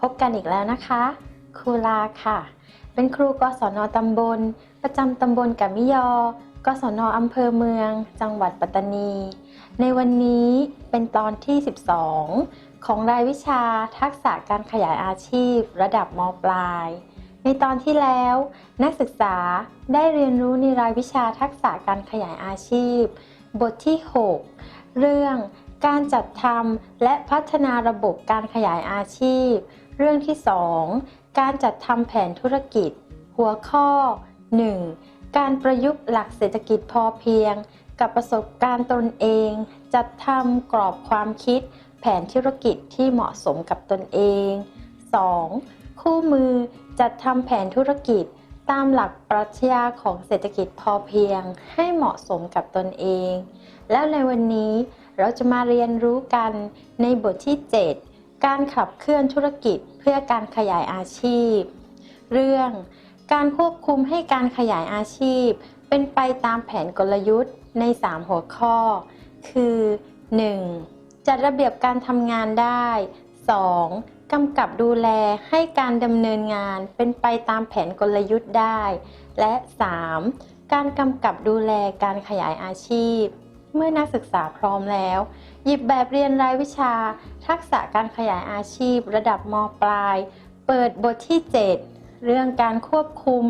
พบกันอีกแล้วนะคะ ครูลาค่ะ เป็นครูกศนตำบล ประจำตำบลกะมิยอ กศนอำเภอเมือง จังหวัดปัตตานี ในวันนี้เป็นตอนที่ 12 ของรายวิชาทักษะการขยายอาชีพ ระดับมปลาย ในตอนที่แล้ว นักศึกษาได้เรียนรู้ในรายวิชาทักษะการขยายอาชีพ บทที่ 6 เรื่องการจัดทำและพัฒนาระบบการขยายอาชีพ เรื่องที่ 2 การจัดทำแผนธุรกิจ หัวข้อ 1. การประยุกต์หลักเศรษฐกิจพอเพียง กับประสบการณ์ตนเอง จัดทำกรอบความคิด แผนธุรกิจที่เหมาะสมกับตนเอง 2. คู่มือจัดทำแผนธุรกิจตามหลักปรัชญาของเศรษฐกิจพอเพียง ให้เหมาะสมกับตนเอง แล้วในวันนี้เราจะมาเรียนรู้กันในบทที่ 7 การขับเคลื่อนธุรกิจเพื่อการขยายอาชีพ เรื่อง การควบคุมให้การขยายอาชีพ เป็นไปตามแผนกลยุทธ์ใน 3 หัวข้อ คือ 1. จัดระเบียบการทำงานได้ 2. กำกับดูแลให้การดำเนินงานเป็นไปตามแผนกลยุทธ์ได้ และ 3. การกำกับดูแลการขยายอาชีพ เมื่อนักศึกษาพร้อมแล้วหยิบแบบเรียนรายวิชา ทักษะการขยายอาชีพ ระดับมปลาย เปิดบทที่ 7 เรื่องการควบคุม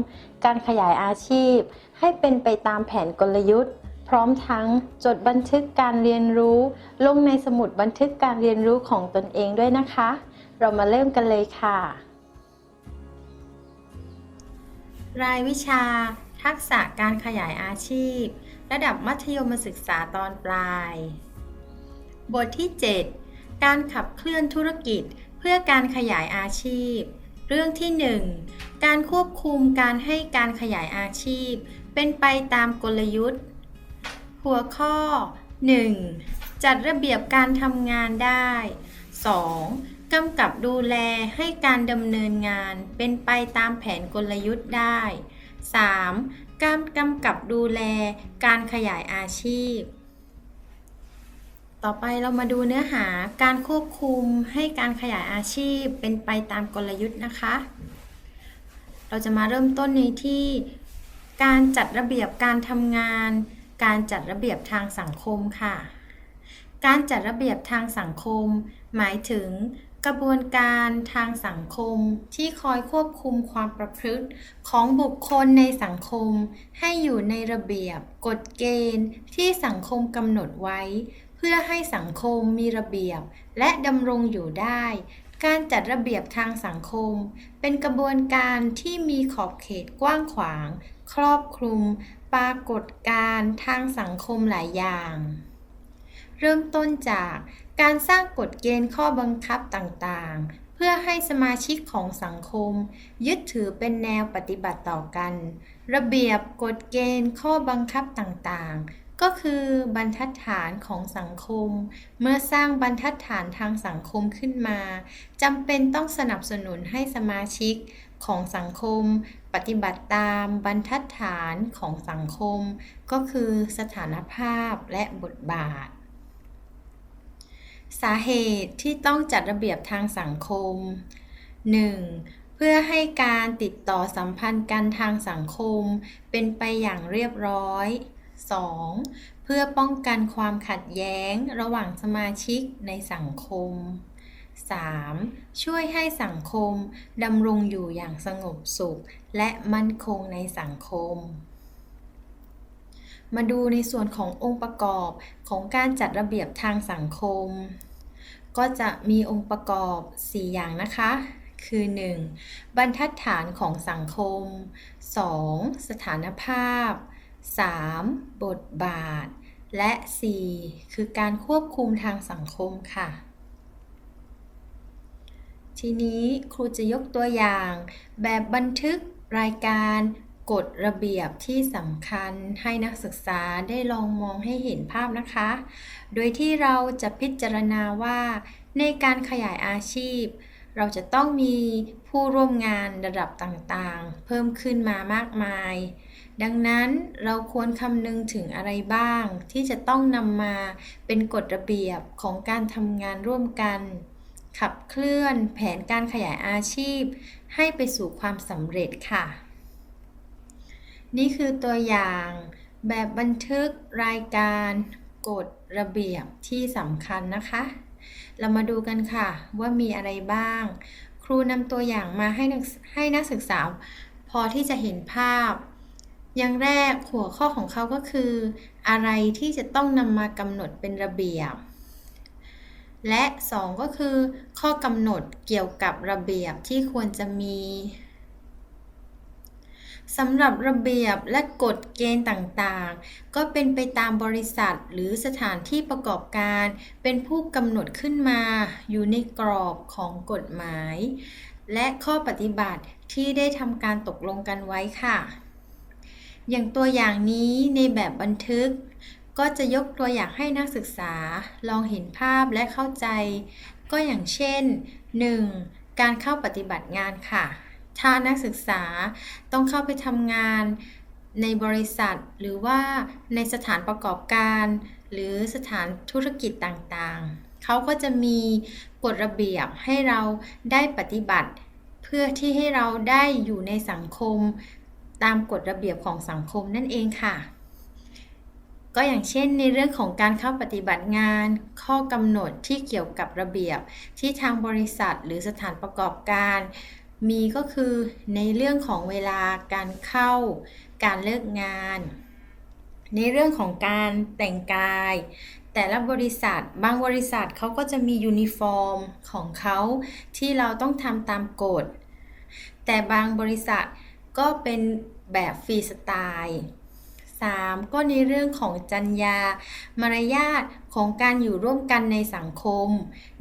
การขยายอาชีพ ให้เป็นไปตามแผนกลยุทธ์ พร้อมทั้งจดบันทึกการเรียนรู้ ลงในสมุดบันทึกการเรียนรู้ของตนเองด้วยนะคะ เรามาเริ่มกันเลยค่ะ รายวิชา ทักษะการขยายอาชีพ ระดับมัธยมศึกษาตอนปลาย บทที่ 7 การขับเคลื่อนธุรกิจเพื่อการขยายอาชีพ เรื่องที่ 1 การควบคุมการให้การขยายอาชีพ เป็นไปตามกลยุทธ์ หัวข้อ 1. จัดระเบียบการทำงานได้ 2. กำกับดูแลให้การดำเนินงานเป็นไปตามแผนกลยุทธ์ได้ 3. การกำกับดูแลการขยายอาชีพ ต่อไปเรามาดูเนื้อหาการควบคุมให้การขยายอาชีพเป็นไปตามกลยุทธ์นะคะ เราจะมาเริ่มต้นในที่ การจัดระเบียบการทำงาน การจัดระเบียบทางสังคมค่ะ การจัดระเบียบทางสังคม หมายถึงกระบวนการทางสังคมที่คอยควบคุมความประพฤติของบุคคลในสังคม ให้อยู่ในระเบียบกฎเกณฑ์ที่สังคมกำหนดไว้ เพื่อให้สังคมมีระเบียบและดำรงอยู่ได้ การจัดระเบียบทางสังคม เป็นกระบวนการที่มีขอบเขตกว้างขวาง ครอบคลุม ปรากฏการณ์ทางสังคมหลายอย่าง เริ่มต้นจากการสร้างกฎเกณฑ์ข้อบังคับต่างๆ เพื่อให้สมาชิกของสังคม ยึดถือเป็นแนวปฏิบัติต่อกัน ระเบียบกฎเกณฑ์ข้อบังคับต่างๆ ก็คือบรรทัดฐานของสังคม เมื่อสร้างบรรทัดฐานทางสังคมขึ้นมาจำเป็นต้องสนับสนุนให้สมาชิกของสังคม ปฏิบัติตามบรรทัดฐานของสังคม ก็คือสถานภาพและบทบาท สาเหตุที่ต้องจัดระเบียบทางสังคม 1. เพื่อให้การติดต่อสัมพันธ์กันทางสังคม เป็นไปอย่างเรียบร้อย 2. เพื่อป้องกันความขัดแย้งระหว่างสมาชิกในสังคม 3. ช่วยให้สังคมดำรงอยู่อย่างสงบสุข และมั่นคงในสังคม มาดูในส่วนขององค์ประกอบของการจัดระเบียบทางสังคม ก็จะมีองค์ประกอบ 4 อย่างนะคะ คือ 1. บรรทัดฐานของสังคม 2. สถานภาพ 3. บทบาท และ 4. คือการควบคุมทางสังคมค่ะ ทีนี้ครูจะยกตัวอย่าง แบบบันทึกรายการกฎระเบียบที่สำคัญให้นักศึกษาได้ลองมองให้เห็นภาพนะคะ โดยที่เราจะพิจารณาว่าในการขยายอาชีพ เราจะต้องมีผู้ร่วมงานระดับต่างๆ เพิ่มขึ้นมามากมาย ดังนั้นเราควรคำนึงถึงอะไรบ้าง ที่จะต้องนำมาเป็นกฎระเบียบของการทำงานร่วมกัน ขับเคลื่อนแผนการขยายอาชีพ ให้ไปสู่ความสำเร็จค่ะ นี่คือตัวอย่างแบบบันทึกรายการกฎระเบียบที่สำคัญนะคะ เรามาดูกันค่ะว่ามีอะไรบ้าง ครูนำตัวอย่างมาให้นักให้นักศึกษา พอที่จะเห็นภาพ อย่างแรกหัวข้อของเขาก็คือ อะไรที่จะต้องนำมากำหนดเป็นระเบียบ และ 2 ก็คือ ข้อกำหนดเกี่ยวกับระเบียบที่ควรจะมีสำหรับระเบียบและกฎเกณฑ์ต่างๆ ก็เป็นไปตามบริษัทหรือสถานที่ประกอบการ เป็นผู้กำหนดขึ้นมา อยู่ในกรอบของกฎหมาย และข้อปฏิบัติที่ได้ทำการตกลงกันไว้ค่ะ อย่างตัวอย่างนี้ในแบบบันทึก ก็จะยกตัวอย่างให้นักศึกษา ลองเห็นภาพและเข้าใจ ก็อย่างเช่น 1. การเข้าปฏิบัติงานค่ะ ถ้านักศึกษาต้องเข้าไปทำงานในบริษัทหรือว่าในสถานประกอบการ หรือสถานธุรกิจต่างๆ เขาก็จะมีกฎระเบียบให้เราได้ปฏิบัติ เพื่อที่ให้เราได้อยู่ในสังคม ตามกฎระเบียบของสังคมนั่นเองค่ะ ก็อย่างเช่นในเรื่องของการเข้าปฏิบัติงาน ข้อกำหนดที่เกี่ยวกับระเบียบที่ทางบริษัทหรือสถานประกอบการ มีก็คือในเรื่องของเวลาการเข้า การเลิกงาน ในเรื่องของการแต่งกาย แต่ละบริษัทบางบริษัทเขาก็จะมียูนิฟอร์มของเขาที่เราต้องทำตามกฎ แต่บางบริษัท ก็เป็นแบบฟรีสไตล์ 3. ก็ในเรื่องของจรรยา มารยาทของการอยู่ร่วมกันในสังคม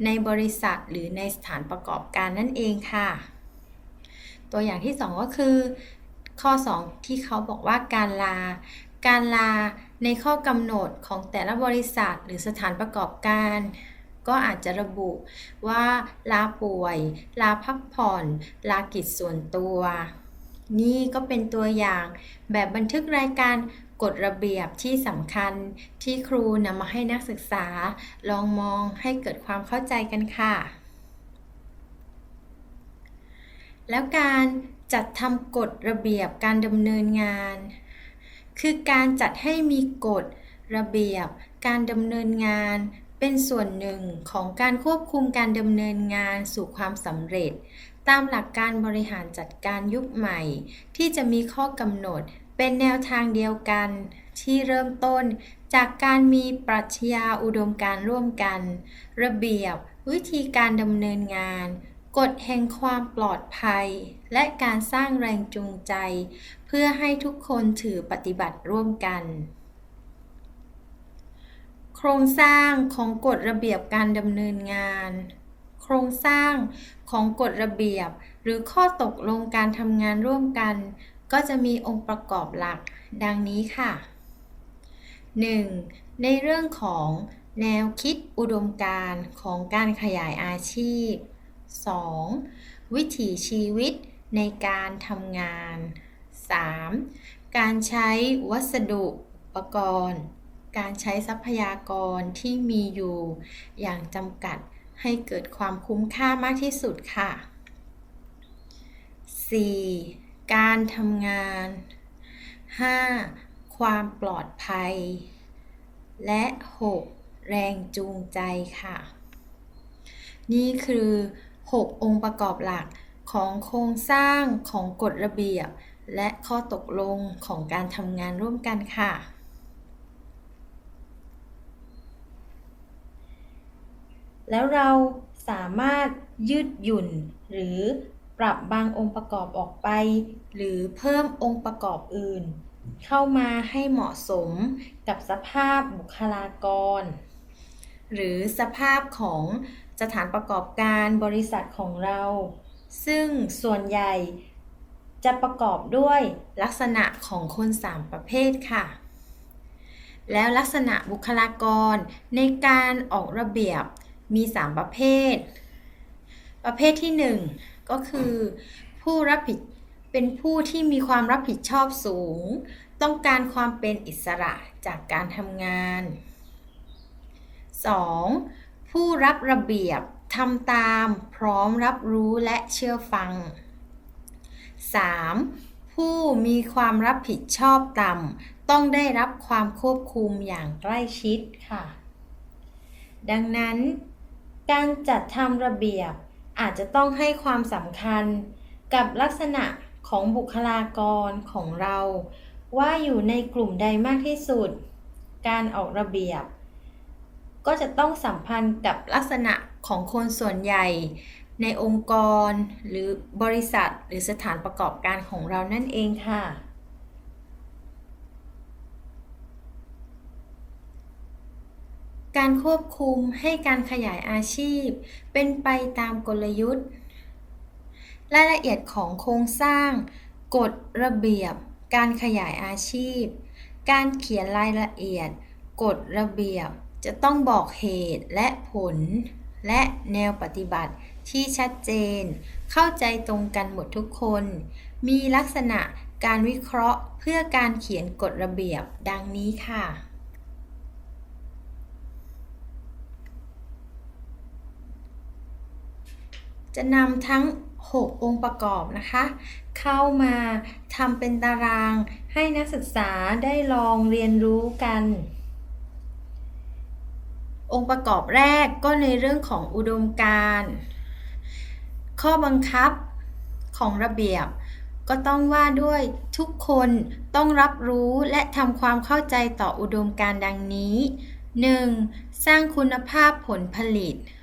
ในบริษัทหรือในสถานประกอบการนั่นเองค่ะ ตัวอย่างที่ 2 ก็คือ ข้อ 2 ที่เขาบอกว่าการลา การลาในข้อกำหนดของแต่ละบริษัทหรือสถานประกอบการ ก็อาจจะระบุว่าลาป่วย ลาพักผ่อน ลากิจส่วนตัว นี่ก็เป็นตัวอย่างแบบบันทึกรายการกฎระเบียบที่สำคัญที่ครูนำมาให้นักศึกษา ลองมองให้เกิดความเข้าใจกันค่ะ แล้วการจัดทำกฎระเบียบการดำเนินงาน คือการจัดให้มีกฎระเบียบการดำเนินงาน เป็นส่วนหนึ่งของการควบคุมการดำเนินงานสู่ความสำเร็จ ตามหลักการบริหารจัดการยุคใหม่ ที่จะมีข้อกำหนดเป็นแนวทางเดียวกัน ที่เริ่มต้นจากการมีปรัชญาอุดมการร่วมกัน ระเบียบวิธีการดำเนินงาน กฎแห่งความปลอดภัย และการสร้างแรงจูงใจ เพื่อให้ทุกคนถือปฏิบัติร่วมกัน โครงสร้างของกฎระเบียบการดำเนินงาน ครงสร้างของกฎระเบียบ หรือข้อตกลงการทำงานร่วมกัน ก็จะมีองค์ประกอบหลัก ดังนี้ค่ะ 1. ในเรื่องของแนวคิดอุดมการณ์ของการขยายอาชีพ 2. วิถีชีวิตในการทำงาน 3. การใช้วัสดุอุปกรณ์ การใช้ทรัพยากรที่มีอยู่อย่างจำกัด ให้เกิดความคุ้มค่ามากที่สุดค่ะ 4. การทำงาน 5. ความปลอดภัย และ 6. แรงจูงใจค่ะ นี่คือ 6 องค์ประกอบหลักของโครงสร้างของกฎระเบียบ และข้อตกลงของการทำงานร่วมกันค่ะ แล้วเราสามารถยืดหยุ่น หรือปรับบางองค์ประกอบออกไป หรือเพิ่มองค์ประกอบอื่น เข้ามาให้เหมาะสมกับสภาพบุคลากร หรือสภาพของสถานประกอบการบริษัทของเรา ซึ่งส่วนใหญ่จะประกอบด้วยลักษณะของคน 3 ประเภทค่ะ แล้วลักษณะบุคลากรในการออกระเบียบ มี 3 ประเภท ประเภทที่ 1 ก็คือผู้รับผิดเป็นผู้ที่มีความรับผิดชอบสูง ต้องการความเป็นอิสระจากการทำงาน 2. ผู้รับระเบียบทำตามพร้อมรับรู้และเชื่อฟัง 3. ผู้มีความรับผิดชอบต่ำต้องได้รับความควบคุมอย่างใกล้ชิดค่ะ ดังนั้น การจัดทำระเบียบอาจจะต้องให้ความสำคัญกับลักษณะของบุคลากรของเรา ว่าอยู่ในกลุ่มใดมากที่สุด การออกระเบียบ ก็จะต้องสัมพันธ์กับลักษณะของคนส่วนใหญ่ ในองค์กร หรือบริษัท หรือสถานประกอบการของเรานั่นเองค่ะ การควบคุมให้การขยายอาชีพ เป็นไปตามกลยุทธ์ รายละเอียดของโครงสร้าง กฎระเบียบ การขยายอาชีพ การเขียนรายละเอียด กฎระเบียบจะต้องบอกเหตุและผล และแนวปฏิบัติที่ชัดเจน เข้าใจตรงกันหมดทุกคน มีลักษณะการวิเคราะห์เพื่อการเขียนกฎระเบียบดังนี้ค่ะ จะนำทั้ง 6 องค์ประกอบนะคะ เข้ามาทำเป็นตารางให้นักศึกษาได้ลองเรียนรู้กัน องค์ประกอบแรกก็ในเรื่องของอุดมการณ์ข้อบังคับของระเบียบ ก็ต้องว่าด้วยทุกคนต้องรับรู้และทำความเข้าใจต่ออุดมการณ์ดังนี้ 1. สร้างคุณภาพผลผลิต 2.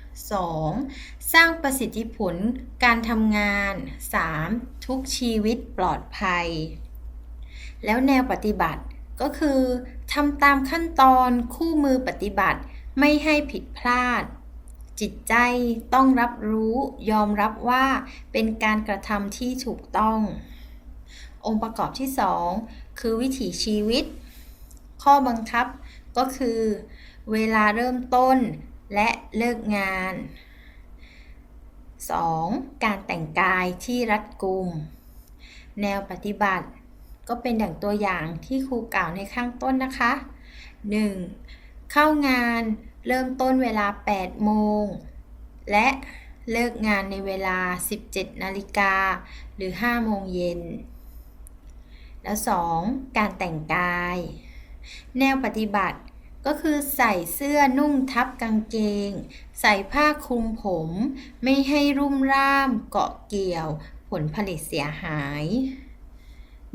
สร้างประสิทธิผลการทำงาน 3. ทุกชีวิตปลอดภัย แล้วแนวปฏิบัติก็คือทำตามขั้นตอนคู่มือปฏิบัติไม่ให้ผิดพลาด จิตใจต้องรับรู้ยอมรับว่าเป็นการกระทำที่ถูกต้อง องค์ประกอบที่ 2 คือวิถีชีวิต ข้อบังคับก็คือ เวลาเริ่มต้น และเลิกงาน 2. การแต่งกายที่รัดกุม แนวปฏิบัติ ก็เป็นดั่งตัวอย่างที่ครูกล่าวในข้างต้นนะคะ 1. เข้างานเริ่มต้นเวลา 8 โมง และเลิกงานในเวลา 17 นาฬิกา หรือ 5 โมงเย็น แล้ว 2. การแต่งกาย แนวปฏิบัติ ก็คือใส่เสื้อนุ่งทับกางเกง ใส่ผ้าคลุมผม ไม่ให้รุ่มร่ามเกาะเกี่ยว ผลผลิตเสียหาย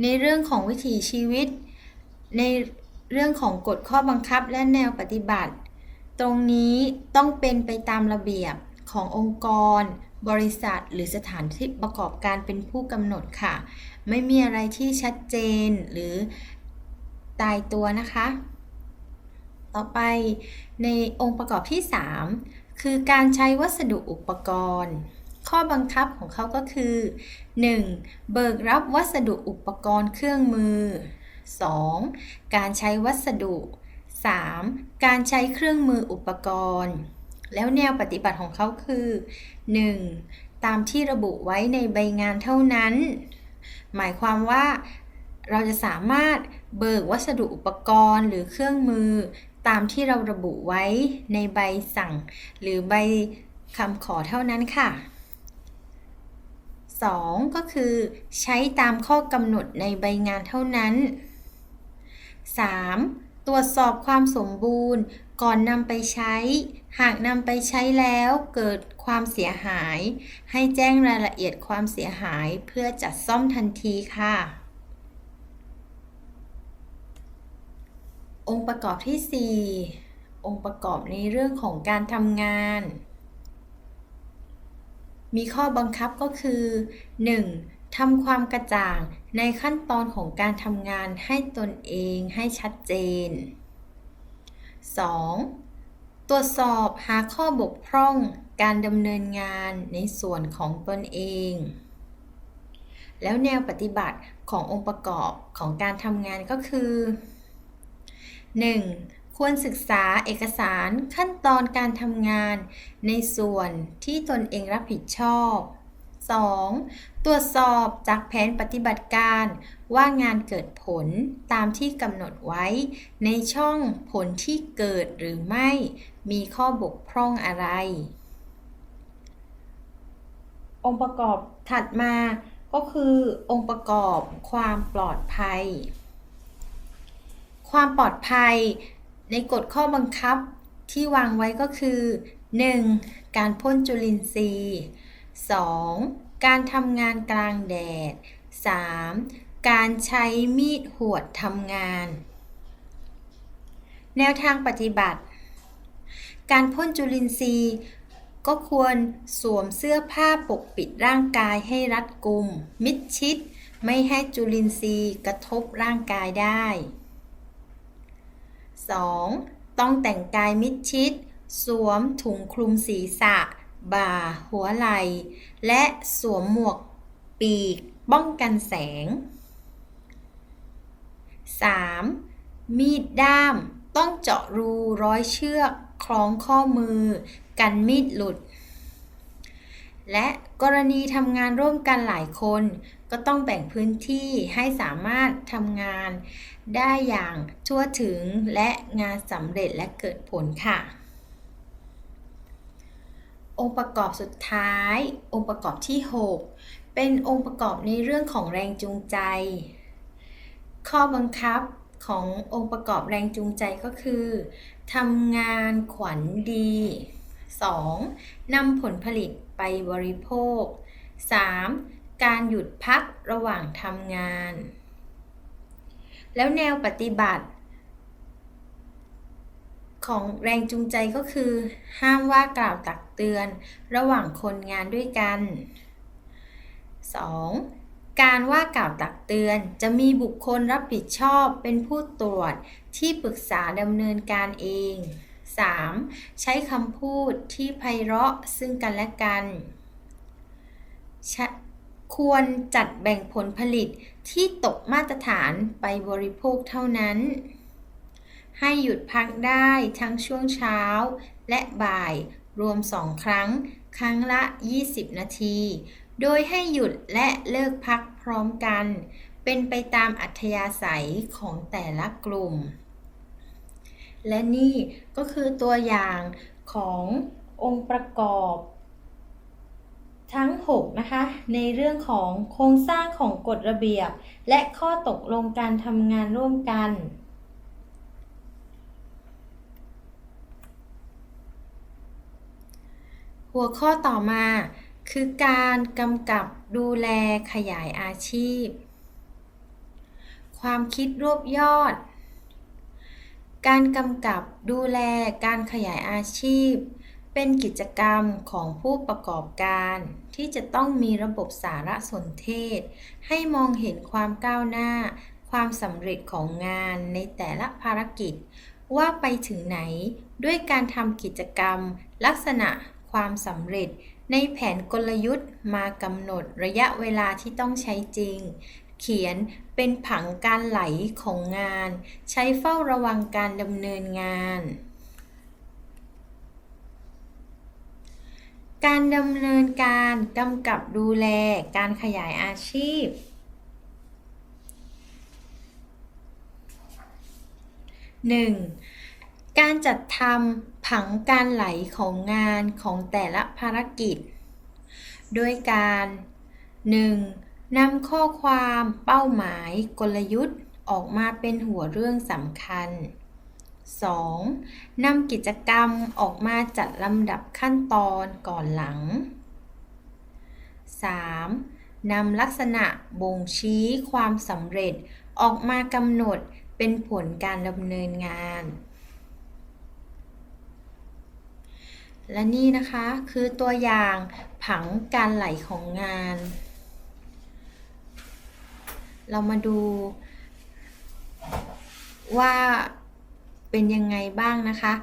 ในเรื่องของวิถีชีวิต ในเรื่องของกฎข้อบังคับและแนวปฏิบัติ ตรงนี้ต้องเป็นไปตามระเบียบขององค์กร บริษัท หรือสถานที่ประกอบการเป็นผู้กำหนดค่ะ ไม่มีอะไรที่ชัดเจนหรือตายตัวนะคะ ต่อไปในองค์ประกอบที่ 3 คือการใช้วัสดุอุปกรณ์ ข้อบังคับของเขาก็คือ 1. เบิกรับวัสดุอุปกรณ์เครื่องมือ 2. การใช้วัสดุ 3. การใช้เครื่องมืออุปกรณ์ แล้วแนวปฏิบัติของเขาคือ 1. ตามที่ระบุไว้ในใบงานเท่านั้น หมายความว่าเราจะสามารถเบิกวัสดุอุปกรณ์หรือเครื่องมือ ตามที่เราระบุไว้ในใบสั่ง หรือใบคำขอเท่านั้นค่ะ 2. ก็คือ ใช้ตามข้อกำหนดในใบงานเท่านั้น 3. ตรวจสอบความสมบูรณ์ก่อนนำไปใช้ หากนำไปใช้แล้วเกิดความเสียหาย ให้แจ้งรายละเอียดความเสียหายเพื่อจัดซ่อมทันทีค่ะ องค์ประกอบที่ 4 องค์ประกอบในเรื่องของการทำงาน มีข้อบังคับก็คือ 1. ทำความกระจ่างในขั้นตอนของการทำงานให้ตนเองให้ชัดเจน 2. ตรวจสอบหาข้อบกพร่องการดำเนินงานในส่วนของตนเอง แล้วแนวปฏิบัติขององค์ประกอบของการทำงานก็คือ 1. ควรศึกษาเอกสารขั้นตอนการทำงาน ในส่วนที่ตนเองรับผิดชอบ 2. ตรวจสอบจากแผนปฏิบัติการว่างานเกิดผลตามที่กำหนดไว้ ในช่องผลที่เกิดหรือไม่ มีข้อบกพร่องอะไร องค์ประกอบถัดมาก็คือองค์ประกอบความปลอดภัย ความปลอดภัย ในกฎข้อบังคับที่วางไว้ก็คือ 1. การพ่นจุลินทรีย์ 2. การทำงานกลางแดด 3. การใช้มีดหวดทำงาน แนวทางปฏิบัติ การพ่นจุลินทรีย์ก็ควรสวมเสื้อผ้าปกปิดร่างกายให้รัดกุม มิดชิด ไม่ให้จุลินทรีย์กระทบร่างกายได้ 2. ต้องแต่งกายมิดชิด สวมถุงคลุมศีรษะ บ่า หัวไหล่ และสวมหมวกปีกป้องกันแสง 3. มีดด้ามต้องเจาะรูร้อยเชือก คล้องข้อมือ กันมีดหลุด และ กรณีทำงานร่วมกันหลายคน ก็ต้องแบ่งพื้นที่ให้สามารถทำงาน ได้อย่างทั่วถึงและงานสำเร็จและเกิดผลค่ะ องค์ประกอบสุดท้าย องค์ประกอบที่ 6 เป็นองค์ประกอบในเรื่องของแรงจูงใจ ข้อบังคับขององค์ประกอบแรงจูงใจก็คือทำงานขวัญดี 2. นำผลผลิต ไปบริโภค 3. การหยุดพักระหว่างทำงาน แล้วแนวปฏิบัติ ของแรงจูงใจก็คือ ห้ามว่ากล่าวตักเตือนระหว่างคนงานด้วยกัน 2. การว่ากล่าวตักเตือนจะมีบุคคลรับผิดชอบเป็นผู้ตรวจที่ปรึกษาดำเนินการเอง 3. ใช้คำพูดที่ไพเราะซึ่งกันและกัน ควรจัดแบ่งผลผลิตที่ตกมาตรฐานไปบริโภคเท่านั้น ให้หยุดพักได้ทั้งช่วงเช้าและบ่ายรวม2ครั้ง ครั้งละ 20 นาที โดยให้หยุดและเลิกพักพร้อมกัน เป็นไปตามอัธยาศัยของแต่ละกลุ่ม และนี่ก็คือตัวอย่างขององค์ประกอบ ทั้ง 6 นะคะ ในเรื่องของโครงสร้างของกฎระเบียบ และข้อตกลงการทำงานร่วมกัน หัวข้อต่อมาคือการกำกับดูแลขยายอาชีพ ความคิดรวบยอด การกำกับดูแลการขยายอาชีพ เป็นกิจกรรมของผู้ประกอบการ ที่จะต้องมีระบบสารสนเทศ ให้มองเห็นความก้าวหน้า ความสำเร็จของงานในแต่ละภารกิจ ว่าไปถึงไหนด้วยการทำกิจกรรม ลักษณะความสำเร็จในแผนกลยุทธ์มากำหนดระยะเวลาที่ต้องใช้จริง เขียนเป็นผังการไหลของงาน ใช้เฝ้าระวังการดำเนินงาน การดำเนินการกำกับดูแลการขยายอาชีพ 1. การจัดทำผังการไหลของงานของแต่ละภารกิจ โดยการ 1. นำข้อความเป้าหมายกลยุทธ์ออกมาเป็นหัวเรื่องสำคัญ 2. นำกิจกรรมออกมาจัดลำดับขั้นตอนก่อนหลัง 3. นำลักษณะบ่งชี้ความสำเร็จออกมากำหนดเป็นผลการดำเนินงาน และนี่นะคะคือตัวอย่างผังการไหลของงาน เรามาดูว่าเป็นยังไงบ้างนะคะ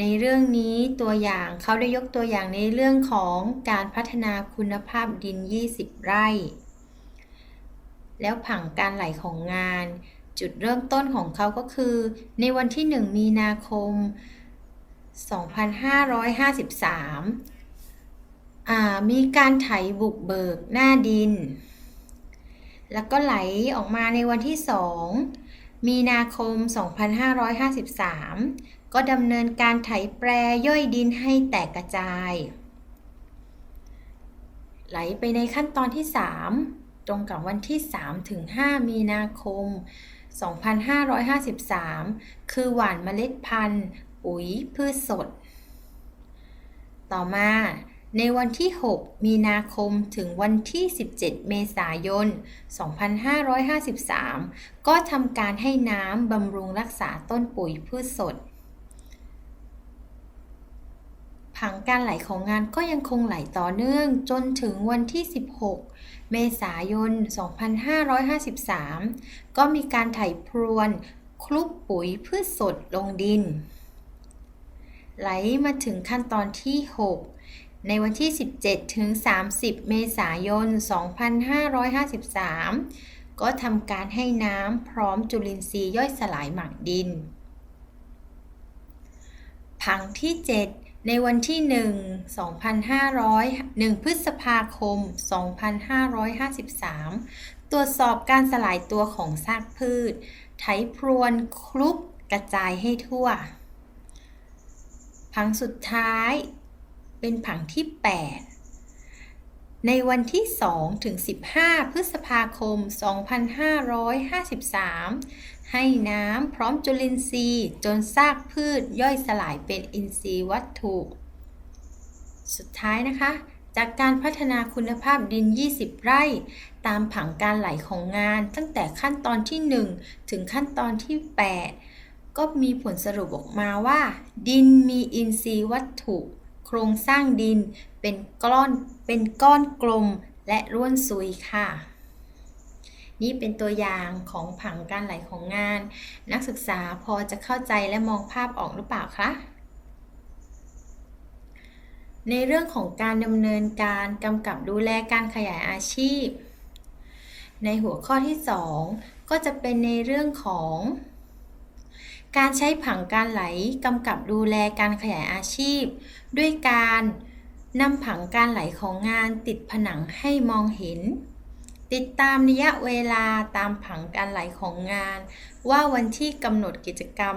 ในเรื่องนี้ตัวอย่างเขาได้ยกตัวอย่างในเรื่องของการพัฒนาคุณภาพดิน 20 ไร่ แล้วผังการไหลของงาน จุดเริ่มต้นของเขาก็คือ ในวันที่ 1 มีนาคม 2553 มีการไถบุกเบิกหน้าดิน แล้วก็ไหลออกมาในวันที่ 2 มีนาคม 2553 ก็ดำเนินการไถแปรย่อยดินให้แตกกระจาย ไหลไปในขั้นตอนที่ 3 ตรงกับวันที่ 3 ถึง 5 มีนาคม 2553 คือหว่านเมล็ดพันธุ์ ปุ๋ยพืชสด ต่อมา ในวันที่ 6 มีนาคมถึงวันที่ 17 เมษายน 2553 ก็ทำการให้น้ำบำรุงรักษาต้นปุ๋ยพืชสด ผังการไหลของงานก็ยังคงไหลต่อเนื่องจนถึงวันที่ 16 เมษายน 2553 ก็มีการไถพรวนคลุกปุ๋ยพืชสดลงดิน ไหลมาถึงขั้นตอนที่ 6 ในวันที่ 17 ถึง 30 เมษายน 2553 ก็ทำการให้น้ำพร้อมจุลินทรีย์ย่อยสลายหมักดิน ผังที่ 7 ในวันที่ 1 2,500 1 พฤษภาคม 2553 ตรวจสอบการสลายตัวของซากพืช ไถพรวนคลุกกระจายให้ทั่ว ผังสุดท้าย เป็นผังที่ 8 ในวันที่ 2 ถึง 15 พฤษภาคม 2553 ให้น้ำพร้อมจุลินทรีย์จนซากพืชย่อยสลายเป็นอินทรีย์วัตถุ สุดท้ายนะคะ จากการพัฒนาคุณภาพดิน 20 ไร่ ตามผังการไหลของงานตั้งแต่ขั้นตอนที่ 1 ถึงขั้นตอนที่ 8ก็มีผลสรุปออกมาว่า ดินมีอินทรีย์วัตถุ โครงสร้างดินเป็นก้อนเป็นก้อนกลมและร่วนซุยค่ะ นี่เป็นตัวอย่างของผังการไหลของงาน นักศึกษาพอจะเข้าใจและมองภาพออกหรือเปล่าคะในเรื่องของการดำเนินการกำกับดูแลการขยายอาชีพ ในหัวข้อที่ 2 ก็จะเป็นในเรื่องของ การใช้ผังการไหลกำกับดูแลการขยายอาชีพ ด้วยการนำผังการไหลของงานติดผนังให้มองเห็น ติดตามระยะเวลาตามผังการไหลของงาน ว่าวันที่กำหนดกิจกรรม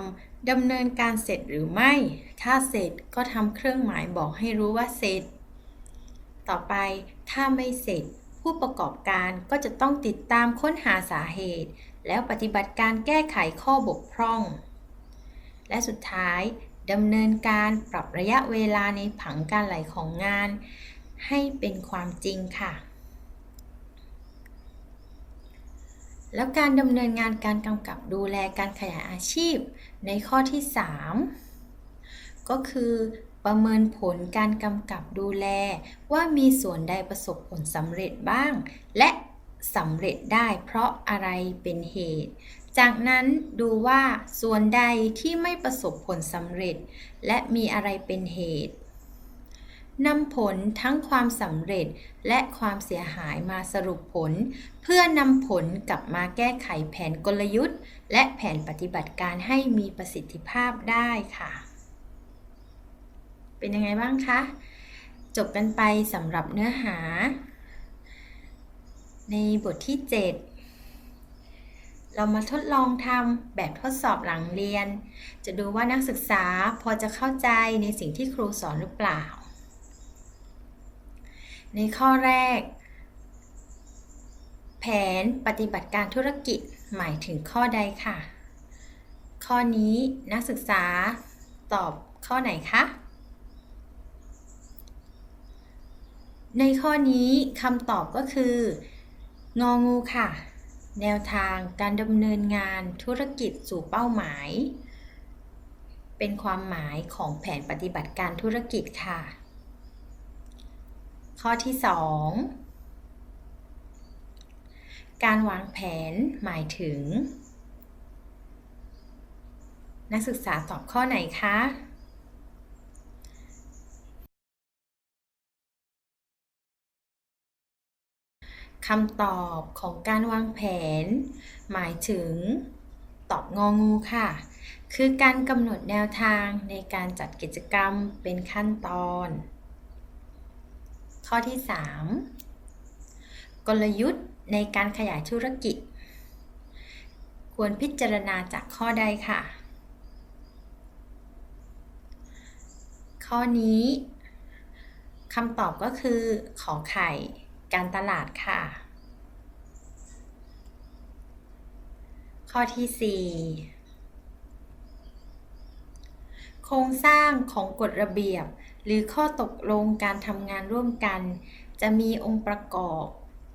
ดำเนินการเสร็จหรือไม่ ถ้าเสร็จก็ทำเครื่องหมายบอกให้รู้ว่าเสร็จ ต่อไปถ้าไม่เสร็จ ผู้ประกอบการก็จะต้องติดตามค้นหาสาเหตุ แล้วปฏิบัติการแก้ไขข้อบกพร่อง และสุดท้ายดำเนินการปรับระยะเวลาในผังการไหลของงาน ให้เป็นความจริงค่ะ แล้วการดำเนินงานการกำกับดูแลการขยายอาชีพ ในข้อที่ 3 ก็คือประเมินผลการกำกับดูแล ว่ามีส่วนใดประสบผลสำเร็จบ้าง และสำเร็จได้เพราะอะไรเป็นเหตุ จากนั้นดูว่าส่วนใดที่ไม่ประสบผลสำเร็จ และมีอะไรเป็นเหตุนำผลทั้งความสำเร็จและความเสียหายมาสรุปผล เพื่อนำผลกลับมาแก้ไขแผนกลยุทธ์ และแผนปฏิบัติการให้มีประสิทธิภาพได้ค่ะ เป็นยังไงบ้างคะ จบกันไปสำหรับเนื้อหา ในบทที่ 7 เรามาทดลองทำแบบทดสอบหลังเรียน จะดูว่านักศึกษาพอจะเข้าใจในสิ่งที่ครูสอนหรือเปล่า ในข้อแรก แผนปฏิบัติการธุรกิจหมายถึงข้อใดค่ะ ข้อนี้นักศึกษาตอบข้อไหนคะในข้อนี้คำตอบก็คืององูค่ะ แนวทางการดำเนินงานธุรกิจสู่เป้าหมาย เป็นความหมายของแผนปฏิบัติการธุรกิจค่ะ ข้อที่ 2 การวางแผนหมายถึง นักศึกษาตอบข้อไหนคะ คำตอบของการวางแผน หมายถึงตอบงองูค่ะ คือการกำหนดแนวทางในการจัดกิจกรรมเป็นขั้นตอน ข้อที่ 3 กลยุทธ์ในการขยายธุรกิจ ควรพิจารณาจากข้อใดค่ะ ข้อนี้คำตอบก็คือขอไข่ การตลาดค่ะ ข้อที่ 4 โครงสร้างของกฎระเบียบ หรือข้อตกลงการทำงานร่วมกัน จะมีองค์ประกอบ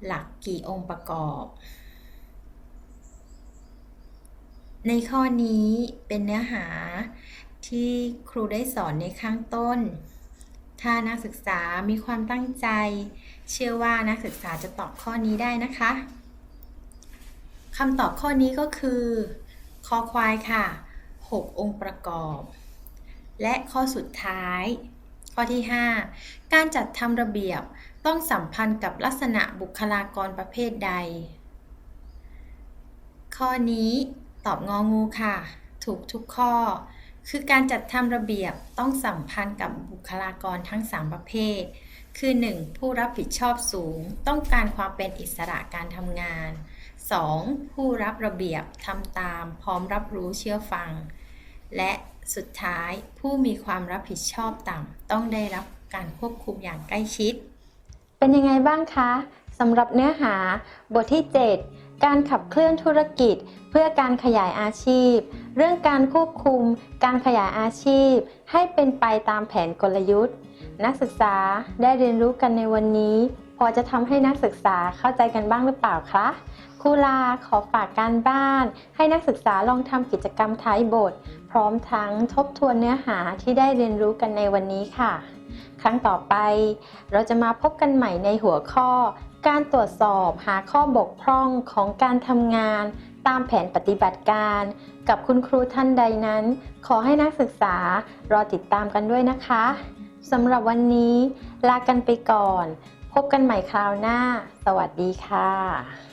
หลักกี่องค์ประกอบ ในข้อนี้เป็นเนื้อหาที่ครูได้สอนในข้างต้น ถ้านักศึกษามีความตั้งใจ เชื่อว่านักศึกษาจะตอบข้อนี้ได้นะคะคำตอบข้อนี้ก็คือคอควายค่ะ 6 องค์ประกอบ และข้อสุดท้าย ข้อที่ 5 การจัดทำระเบียบต้องสัมพันธ์กับลักษณะบุคลากรประเภทใด ข้อนี้ตอบงองูค่ะ ถูกทุกข้อ คือการจัดทำระเบียบต้องสัมพันธ์กับบุคลากรทั้ง 3 ประเภท คือ 1. ผู้รับผิดชอบสูง ต้องการความเป็นอิสระการทำงาน 2. ผู้รับระเบียบทำตาม พร้อมรับรู้เชื่อฟัง และสุดท้ายผู้มีความรับผิดชอบต่ำต้องได้รับการควบคุมอย่างใกล้ชิด เป็นยังไงบ้างคะสำหรับเนื้อหาบทที่ 7 การขับเคลื่อนธุรกิจ เพื่อการขยายอาชีพ เรื่องการควบคุม การขยายอาชีพ ให้เป็นไปตามแผนกลยุทธ์ นักศึกษาได้เรียนรู้กันในวันนี้ พอจะทำให้นักศึกษาเข้าใจกันบ้างหรือเปล่าคะครูลาขอฝากการบ้าน ให้นักศึกษาลองทำกิจกรรมท้ายบท พร้อมทั้งทบทวนเนื้อหาที่ได้เรียนรู้กันในวันนี้ค่ะ ครั้งต่อไป เราจะมาพบกันใหม่ในหัวข้อ การตรวจสอบหาข้อบกพร่องของการทำงาน ตามแผนปฏิบัติการ กับคุณครูท่านใดนั้น ขอให้นักศึกษารอติดตามกันด้วยนะคะสำหรับวันนี้ ลากันไปก่อน พบกันใหม่คราวหน้า สวัสดีค่ะ